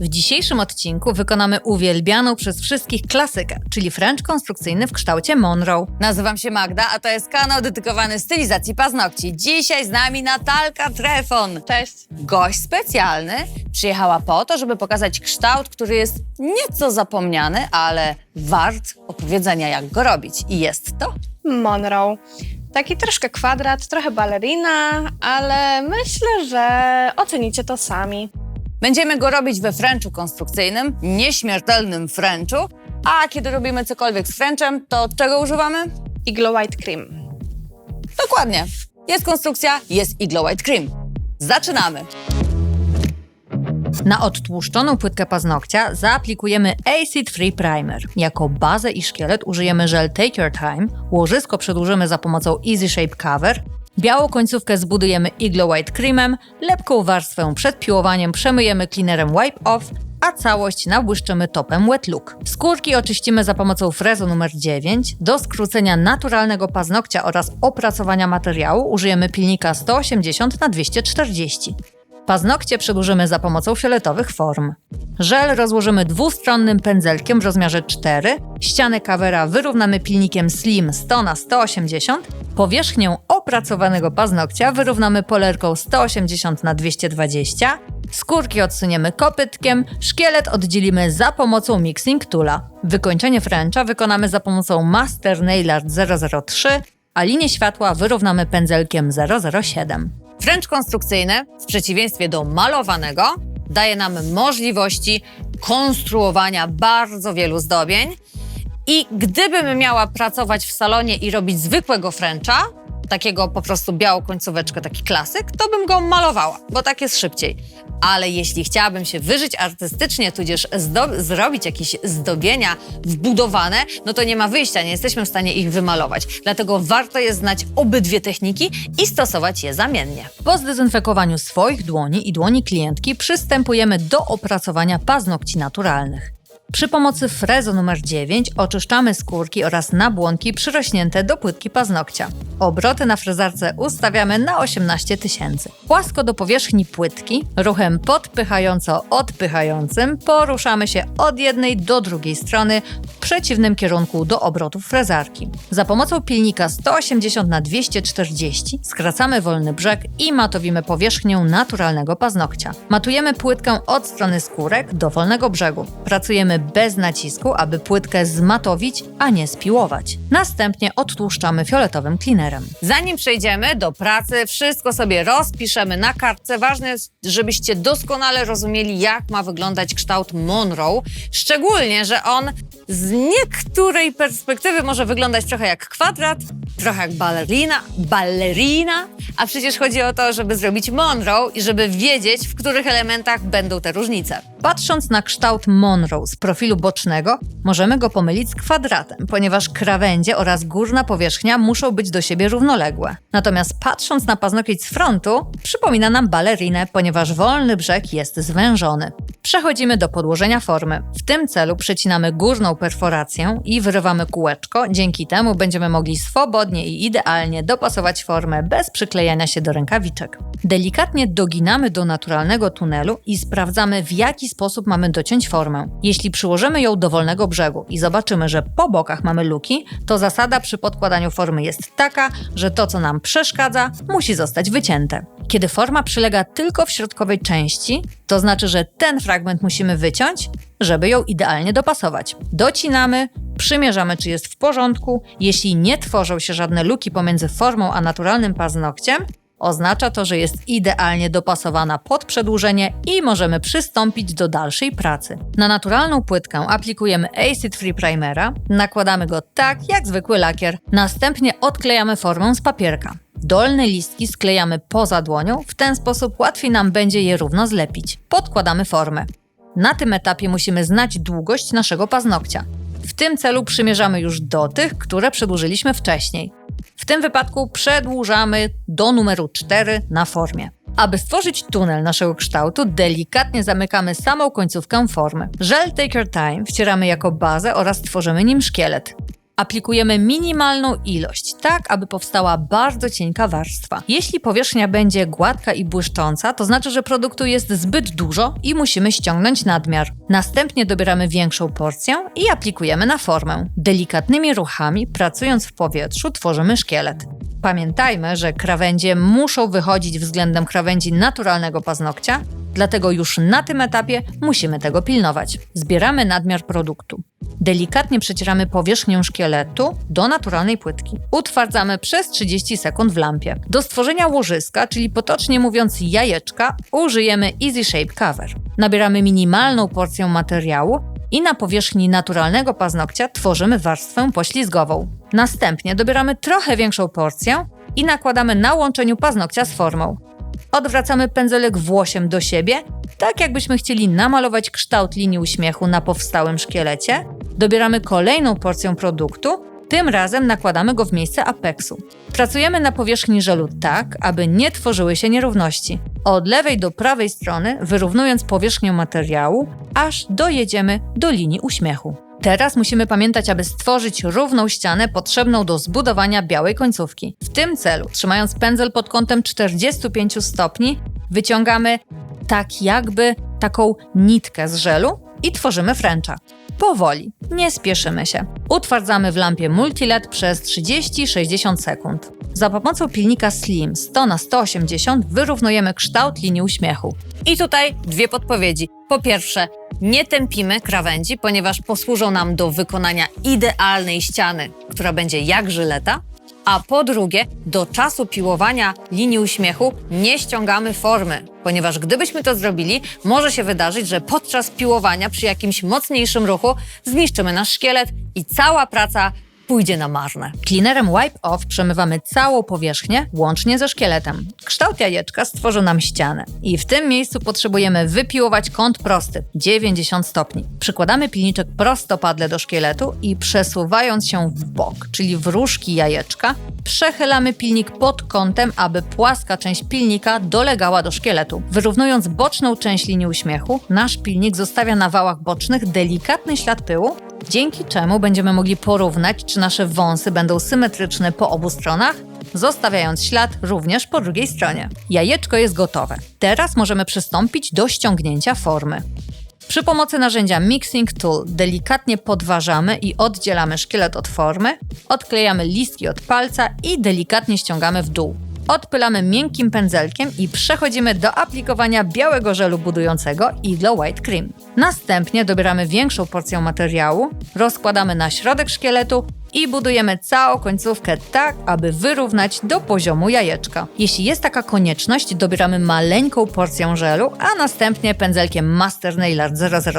W dzisiejszym odcinku wykonamy uwielbianą przez wszystkich klasykę, czyli French konstrukcyjny w kształcie Monroe. Nazywam się Magda, a to jest kanał dedykowany stylizacji paznokci. Dzisiaj z nami Natalka Trefon. Cześć. Gość specjalny przyjechała po to, żeby pokazać kształt, który jest nieco zapomniany, ale wart opowiedzenia, jak go robić. I jest to. Monroe. Taki troszkę kwadrat, trochę balerina, ale myślę, że ocenicie to sami. Będziemy go robić we Frenchu konstrukcyjnym, nieśmiertelnym Frenchu. A kiedy robimy cokolwiek z Frenchem, to czego używamy? Iglo White Cream. Dokładnie. Jest konstrukcja, jest Iglo White Cream. Zaczynamy. Na odtłuszczoną płytkę paznokcia zaaplikujemy Acid Free Primer. Jako bazę i szkielet użyjemy żel Take Your Time, łożysko przedłużymy za pomocą Easy Shape Cover, białą końcówkę zbudujemy Iglo White Creamem, lepką warstwę przed piłowaniem przemyjemy cleanerem Wipe Off, a całość nabłyszczymy topem Wet Look. Skórki oczyścimy za pomocą frezu numer 9. Do skrócenia naturalnego paznokcia oraz opracowania materiału użyjemy pilnika 180 na 240. Paznokcie przedłużymy za pomocą fioletowych form. Żel rozłożymy dwustronnym pędzelkiem w rozmiarze 4, ścianę kawera wyrównamy pilnikiem Slim 100 na 180, powierzchnię opracowanego paznokcia wyrównamy polerką 180 na 220, skórki odsuniemy kopytkiem, szkielet oddzielimy za pomocą Mixing Toola. Wykończenie Frencha wykonamy za pomocą Master Nail Art 003, a linię światła wyrównamy pędzelkiem 007. French konstrukcyjny, w przeciwieństwie do malowanego, daje nam możliwości konstruowania bardzo wielu zdobień. I gdybym miała pracować w salonie i robić zwykłego Frencha, takiego po prostu białą końcóweczkę, taki klasyk, to bym go malowała, bo tak jest szybciej. Ale jeśli chciałabym się wyżyć artystycznie, tudzież zrobić jakieś zdobienia wbudowane, no to nie ma wyjścia, nie jesteśmy w stanie ich wymalować. Dlatego warto jest znać obydwie techniki i stosować je zamiennie. Po zdezynfekowaniu swoich dłoni i dłoni klientki przystępujemy do opracowania paznokci naturalnych. Przy pomocy frezu numer 9 oczyszczamy skórki oraz nabłonki przyrośnięte do płytki paznokcia. Obroty na frezarce ustawiamy na 18 tysięcy. Płasko do powierzchni płytki, ruchem podpychająco-odpychającym poruszamy się od jednej do drugiej strony w przeciwnym kierunku do obrotów frezarki. Za pomocą pilnika 180 na 240 skracamy wolny brzeg i matowimy powierzchnię naturalnego paznokcia. Matujemy płytkę od strony skórek do wolnego brzegu. Pracujemy bez nacisku, aby płytkę zmatowić, a nie spiłować. Następnie odtłuszczamy fioletowym cleanerem. Zanim przejdziemy do pracy, wszystko sobie rozpiszemy na kartce. Ważne jest, żebyście doskonale rozumieli, jak ma wyglądać kształt Monroe. Szczególnie, że on z niektórej perspektywy może wyglądać trochę jak kwadrat, trochę jak balerina, ballerina, a przecież chodzi o to, żeby zrobić Monroe i żeby wiedzieć, w których elementach będą te różnice. Patrząc na kształt Monroe z profilu bocznego, możemy go pomylić z kwadratem, ponieważ krawędzie oraz górna powierzchnia muszą być do siebie równoległe. Natomiast patrząc na paznokieć z frontu, przypomina nam balerinę, ponieważ wolny brzeg jest zwężony. Przechodzimy do podłożenia formy. W tym celu przecinamy górną perforację i wyrywamy kółeczko. Dzięki temu będziemy mogli swobodnie i idealnie dopasować formę bez przyklejania się do rękawiczek. Delikatnie doginamy do naturalnego tunelu i sprawdzamy, w jaki sposób mamy dociąć formę. Jeśli przyłożymy ją do wolnego brzegu i zobaczymy, że po bokach mamy luki, to zasada przy podkładaniu formy jest taka, że to, co nam przeszkadza, musi zostać wycięte. Kiedy forma przylega tylko w środkowej części, to znaczy, że ten fragment musimy wyciąć, żeby ją idealnie dopasować. Docinamy, przymierzamy, czy jest w porządku. Jeśli nie tworzą się żadne luki pomiędzy formą a naturalnym paznokciem, Oznacza to, że jest idealnie dopasowana pod przedłużenie i możemy przystąpić do dalszej pracy. Na naturalną płytkę aplikujemy Acid Free Primera, nakładamy go tak jak zwykły lakier, następnie odklejamy formę z papierka. Dolne listki sklejamy poza dłonią, w ten sposób łatwiej nam będzie je równo zlepić. Podkładamy formę. Na tym etapie musimy znać długość naszego paznokcia. W tym celu przymierzamy już do tych, które przedłużyliśmy wcześniej. W tym wypadku przedłużamy do numeru 4 na formie. Aby stworzyć tunel naszego kształtu, delikatnie zamykamy samą końcówkę formy. Żel Take Your Time wcieramy jako bazę oraz tworzymy nim szkielet. Aplikujemy minimalną ilość, tak aby powstała bardzo cienka warstwa. Jeśli powierzchnia będzie gładka i błyszcząca, to znaczy, że produktu jest zbyt dużo i musimy ściągnąć nadmiar. Następnie dobieramy większą porcję i aplikujemy na formę. Delikatnymi ruchami, pracując w powietrzu, tworzymy szkielet. Pamiętajmy, że krawędzie muszą wychodzić względem krawędzi naturalnego paznokcia, dlatego już na tym etapie musimy tego pilnować. Zbieramy nadmiar produktu. Delikatnie przecieramy powierzchnię szkieletu do naturalnej płytki. Utwardzamy przez 30 sekund w lampie. Do stworzenia łożyska, czyli potocznie mówiąc jajeczka, użyjemy Easy Shape Cover. Nabieramy minimalną porcję materiału i na powierzchni naturalnego paznokcia tworzymy warstwę poślizgową. Następnie dobieramy trochę większą porcję i nakładamy na łączeniu paznokcia z formą. Odwracamy pędzelek włosiem do siebie, tak jakbyśmy chcieli namalować kształt linii uśmiechu na powstałym szkielecie. Dobieramy kolejną porcję produktu, tym razem nakładamy go w miejsce apeksu. Pracujemy na powierzchni żelu tak, aby nie tworzyły się nierówności. Od lewej do prawej strony, wyrównując powierzchnię materiału, aż dojedziemy do linii uśmiechu. Teraz musimy pamiętać, aby stworzyć równą ścianę potrzebną do zbudowania białej końcówki. W tym celu, trzymając pędzel pod kątem 45 stopni, wyciągamy tak jakby taką nitkę z żelu i tworzymy fręcza. Powoli, nie spieszymy się. Utwardzamy w lampie multiled przez 30-60 sekund. Za pomocą pilnika Slim 100 na 180 wyrównujemy kształt linii uśmiechu. I tutaj dwie podpowiedzi. Po pierwsze, nie tępimy krawędzi, ponieważ posłużą nam do wykonania idealnej ściany, która będzie jak żyleta. A po drugie, do czasu piłowania linii uśmiechu nie ściągamy formy, ponieważ gdybyśmy to zrobili, może się wydarzyć, że podczas piłowania przy jakimś mocniejszym ruchu zniszczymy nasz szkielet i cała praca pójdzie na marne. Cleanerem Wipe Off przemywamy całą powierzchnię, łącznie ze szkieletem. Kształt jajeczka stworzył nam ścianę i w tym miejscu potrzebujemy wypiłować kąt prosty, 90 stopni. Przykładamy pilniczek prostopadle do szkieletu i przesuwając się w bok, czyli w różki jajeczka, przechylamy pilnik pod kątem, aby płaska część pilnika dolegała do szkieletu. Wyrównując boczną część linii uśmiechu, nasz pilnik zostawia na wałach bocznych delikatny ślad pyłu, dzięki czemu będziemy mogli porównać, czy nasze wąsy będą symetryczne po obu stronach, zostawiając ślad również po drugiej stronie. Jajeczko jest gotowe. Teraz możemy przystąpić do ściągnięcia formy. Przy pomocy narzędzia Mixing Tool delikatnie podważamy i oddzielamy szkielet od formy, odklejamy listki od palca i delikatnie ściągamy w dół. Odpylamy miękkim pędzelkiem i przechodzimy do aplikowania białego żelu budującego Iglo White Cream. Następnie dobieramy większą porcję materiału, rozkładamy na środek szkieletu i budujemy całą końcówkę tak, aby wyrównać do poziomu jajeczka. Jeśli jest taka konieczność, dobieramy maleńką porcję żelu, a następnie pędzelkiem Master Nailart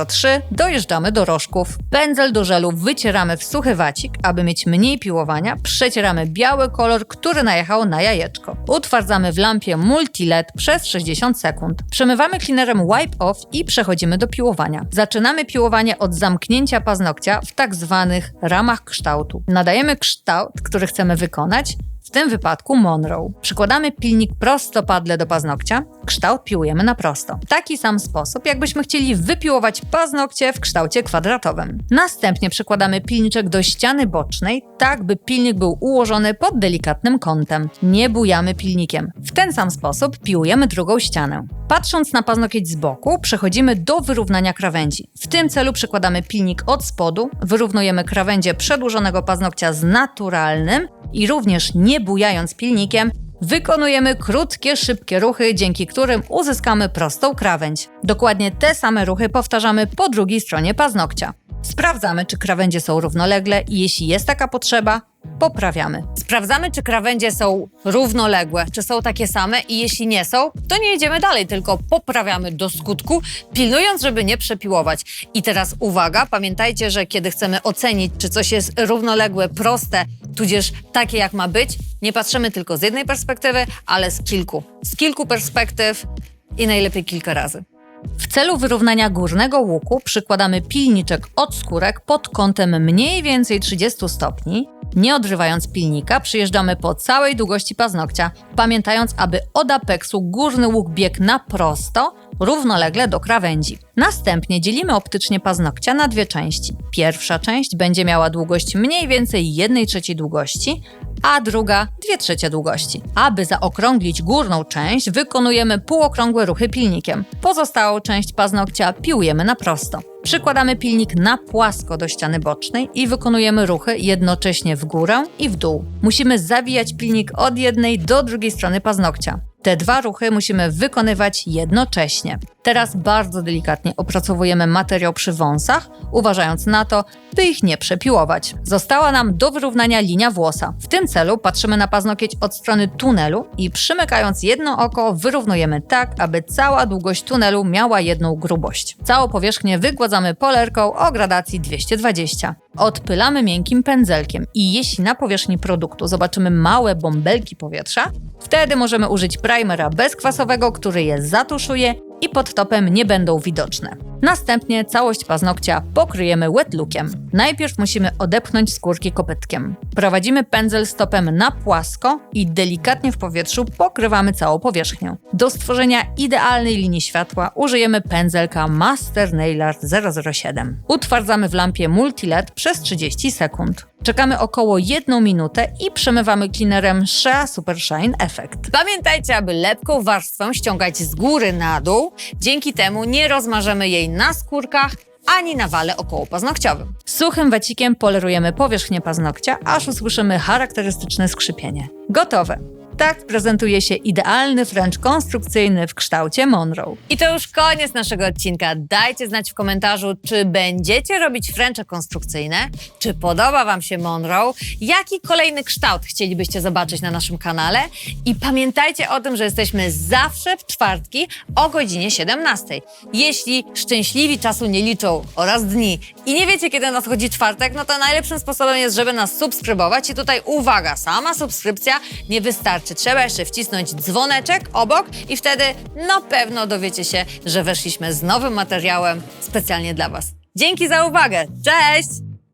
003 dojeżdżamy do rożków. Pędzel do żelu wycieramy w suchy wacik, aby mieć mniej piłowania, przecieramy biały kolor, który najechał na jajeczko. Utwardzamy w lampie multi-LED przez 60 sekund. Przemywamy cleanerem Wipe Off i przechodzimy do piłowania. Zaczynamy piłowanie od zamknięcia paznokcia w tak zwanych ramach kształtu. Nadajemy kształt, który chcemy wykonać, w tym wypadku Monroe. Przykładamy pilnik prostopadle do paznokcia, kształt piłujemy na prosto. W taki sam sposób, jakbyśmy chcieli wypiłować paznokcie w kształcie kwadratowym. Następnie przykładamy pilniczek do ściany bocznej, tak by pilnik był ułożony pod delikatnym kątem. Nie bujamy pilnikiem. W ten sam sposób piłujemy drugą ścianę. Patrząc na paznokieć z boku, przechodzimy do wyrównania krawędzi. W tym celu przykładamy pilnik od spodu, wyrównujemy krawędzie przedłużonego paznokcia z naturalnym i również nie bujając pilnikiem, wykonujemy krótkie, szybkie ruchy, dzięki którym uzyskamy prostą krawędź. Dokładnie te same ruchy powtarzamy po drugiej stronie paznokcia. Sprawdzamy, czy krawędzie są równolegle i jeśli jest taka potrzeba, poprawiamy. Sprawdzamy, czy krawędzie są równoległe, czy są takie same i jeśli nie są, to nie idziemy dalej, tylko poprawiamy do skutku, pilnując, żeby nie przepiłować. I teraz uwaga, pamiętajcie, że kiedy chcemy ocenić, czy coś jest równoległe, proste, tudzież takie jak ma być, nie patrzymy tylko z jednej perspektywy, ale z kilku. Z kilku perspektyw i najlepiej kilka razy. W celu wyrównania górnego łuku przykładamy pilniczek od skórek pod kątem mniej więcej 30 stopni, Nie odrywając pilnika, przyjeżdżamy po całej długości paznokcia, pamiętając, aby od apeksu górny łuk biegł na prosto, równolegle do krawędzi. Następnie dzielimy optycznie paznokcia na dwie części. Pierwsza część będzie miała długość mniej więcej 1 trzeciej długości, a druga 2 trzecie długości. Aby zaokrąglić górną część, wykonujemy półokrągłe ruchy pilnikiem. Pozostałą część paznokcia piłujemy na prosto. Przykładamy pilnik na płasko do ściany bocznej i wykonujemy ruchy jednocześnie w górę i w dół. Musimy zawijać pilnik od jednej do drugiej strony paznokcia. Te dwa ruchy musimy wykonywać jednocześnie. Teraz bardzo delikatnie opracowujemy materiał przy wąsach, uważając na to, by ich nie przepiłować. Została nam do wyrównania linia włosa. W tym celu patrzymy na paznokieć od strony tunelu i przymykając jedno oko wyrównujemy tak, aby cała długość tunelu miała jedną grubość. Całą powierzchnię wygładzamy polerką o gradacji 220. Odpylamy miękkim pędzelkiem i jeśli na powierzchni produktu zobaczymy małe bąbelki powietrza, wtedy możemy użyć primera bezkwasowego, który je zatuszuje i pod topem nie będą widoczne. Następnie całość paznokcia pokryjemy wet lookiem. Najpierw musimy odepchnąć skórki kopytkiem. Prowadzimy pędzel stopem na płasko i delikatnie w powietrzu pokrywamy całą powierzchnię. Do stworzenia idealnej linii światła użyjemy pędzelka Master Nailart 007. Utwardzamy w lampie Multiled przez 30 sekund. Czekamy około 1 minutę i przemywamy cleanerem Shea Super Shine Effect. Pamiętajcie, aby lepką warstwę ściągać z góry na dół. Dzięki temu nie rozmażemy jej na skórkach ani na wale okołopaznokciowym. Suchym wacikiem polerujemy powierzchnię paznokcia, aż usłyszymy charakterystyczne skrzypienie. Gotowe! Tak prezentuje się idealny French konstrukcyjny w kształcie Monroe. I to już koniec naszego odcinka. Dajcie znać w komentarzu, czy będziecie robić Frencze konstrukcyjne, czy podoba Wam się Monroe, jaki kolejny kształt chcielibyście zobaczyć na naszym kanale i pamiętajcie o tym, że jesteśmy zawsze w czwartki o godzinie 17. Jeśli szczęśliwi czasu nie liczą oraz dni i nie wiecie, kiedy nadchodzi czwartek, no to najlepszym sposobem jest, żeby nas subskrybować i tutaj uwaga, sama subskrypcja nie wystarczy. Trzeba jeszcze wcisnąć dzwoneczek obok i wtedy na pewno dowiecie się, że weszliśmy z nowym materiałem specjalnie dla Was. Dzięki za uwagę. Cześć!